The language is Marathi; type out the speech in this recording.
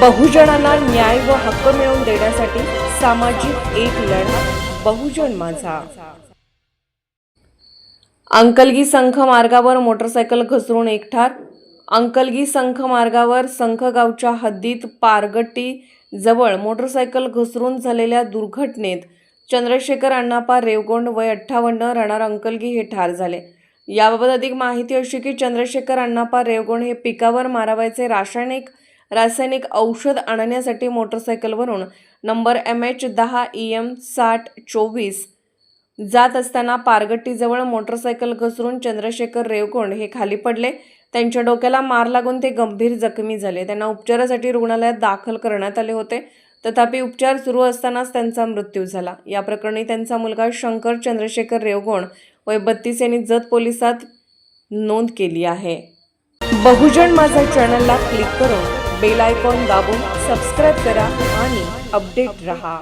बहुजनांना न्याय व हक्क मिळवून देण्यासाठी सामाजिक एक लढा बहुजन माझा. अंकलगी संख मार्गावर मोटरसायकल घसरून एक ठार. अंकलगी संख मार्गावर संख गावच्या हद्दीत पारगट्टी जवळ मोटरसायकल घसरून झालेल्या दुर्घटनेत चंद्रशेखर अण्णापा रेवगोंड वय अठ्ठावन्न राहणार अंकलगी हे ठार झाले. याबाबत अधिक माहिती अशी की चंद्रशेखर अण्णापा रेवगोंड हे पिकावर मारावायचे रासायनिक रासायनिक औषध आणण्यासाठी मोटरसायकलवरून नंबर एम एच दहा ई एम साठ चोवीस जात असताना पारगट्टीजवळ मोटरसायकल घसरून चंद्रशेखर रेवकोंड हे खाली पडले. त्यांच्या डोक्याला मार लागून ते गंभीर जखमी झाले. त्यांना उपचारासाठी रुग्णालयात दाखल करण्यात आले होते. तथापि उपचार सुरू असतानाच त्यांचा मृत्यू झाला. या प्रकरणी त्यांचा मुलगा शंकर चंद्रशेखर रेवगोण वय बत्तीस यांनी जत पोलिसात नोंद केली आहे. बहुजन माझा चॅनलला क्लिक करून बेल आयकॉन दाबून सबस्क्राईब करा आणि अपडेट रहा.